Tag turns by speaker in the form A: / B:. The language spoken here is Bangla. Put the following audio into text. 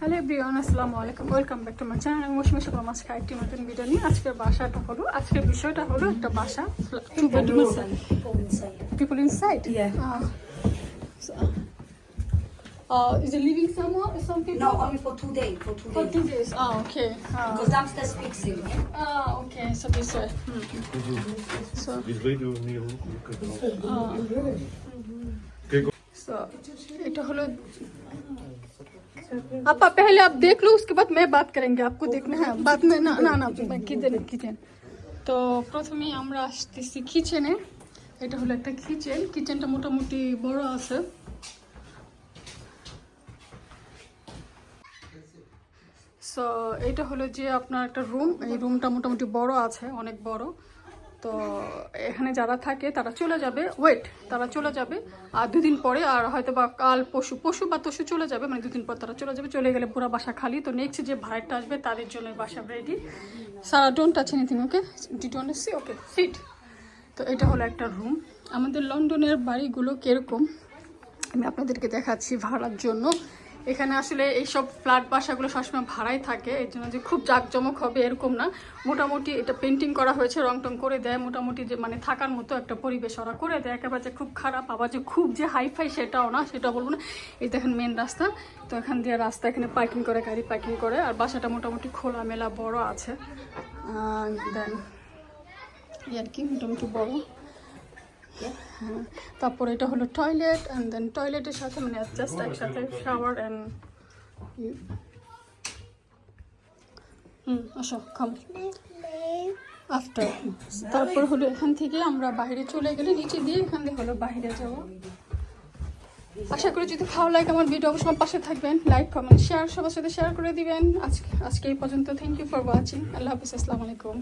A: হ্যালো এভরিওয়ান আসসালামু আলাইকুম welcome back to my channel আমি মৌসুমি শুক্র মাসকে আরেকটি নতুন ভিডিও নিয়ে আজকের বাসাটা হলো আজকের বিষয়টা হলো একটা বাসা two bedroom
B: people inside
A: Uh, is it living somewhere? or something?
B: No, only for two days. For two,
A: for
B: days.
A: two days. Oh, okay. Uh,
B: because downstairs fixing. Yeah?
A: Ah, okay. So this way. So.
C: This way you need to look at the
A: So, এটা হলো আপা पहले आप देख लो उसके बाद मैं बात करेंगे आपको देखना है बाद में না না না কিচেন কিচেন তো প্রথমেই আমরা আসতেছি কিচেনে এটা হলো একটা কিচেন কিচেনটা মোটামুটি বড় আছে সো এটা হলো যে আপনার একটা রুম এই রুমটা মোটামুটি বড় আছে অনেক বড় তো এখানে যারা থাকে, তারা চলে যাবে। ওয়েট তারা চলে যাবে। আর দুদিন পরে আর হয়তো বা কাল পশু পশু বা তশু চলে যাবে মানে দুদিন পর তারা চলে যাবে। চলে গেলে পুরো বাসা খালি। তো নেক্সট যে ভাড়াটা আসবে, তাদের জন্য বাসা রেডি সারা don't touch anything okay D don't see okay sit তো এটা হলো একটা রুম আমাদের লন্ডনের বাড়িগুলো কীরকম? আমি আপনাদেরকে দেখাচ্ছি ভাড়ার জন্য। এখানে আসলে এইসব ফ্ল্যাট বাসাগুলো সবসময় ভাড়াই থাকে। এর জন্য যে খুব জাঁকজমক হবে এরকম না। মোটামুটি এটা পেন্টিং করা হয়েছে রং টং করে দেয়। মোটামুটি যে মানে থাকার মতো একটা পরিবেশ ওরা করে দেয়। একেবারে যে খুব খারাপ আবার যে খুব যে হাইফাই সেটাও না, সেটা বলব না। এই দেখেন মেন রাস্তা। তো এখান দিয়ে রাস্তা, এখানে পার্কিং করে, গাড়ি পার্কিং করে। আর বাসাটা মোটামুটি খোলামেলা বড় আছে। দেন আর কি, মোটামুটি বড়। তারপর এটা হলো টয়লেট অ্যান্ড দেন টয়লেটের সাথে মানে জাস্ট একসাথে শাওয়ার অ্যান্ড হুম আফটার তারপর হলো এখান থেকে আমরা বাইরে চলে গেলে নিচে দিয়ে এখান থেকে হলো বাইরে যাব। আশা করি যদি ভালো লাগে আমার ভিডিও অবশ্যই পাশে থাকবেন। লাইক কমেন্ট শেয়ার সবার সাথে শেয়ার করে দিবেন। আজকে আজকে এই পর্যন্ত। থ্যাংক ইউ ফর ওয়াচিং আল্লাহ হাফিজ, আসসালামু আলাইকুম।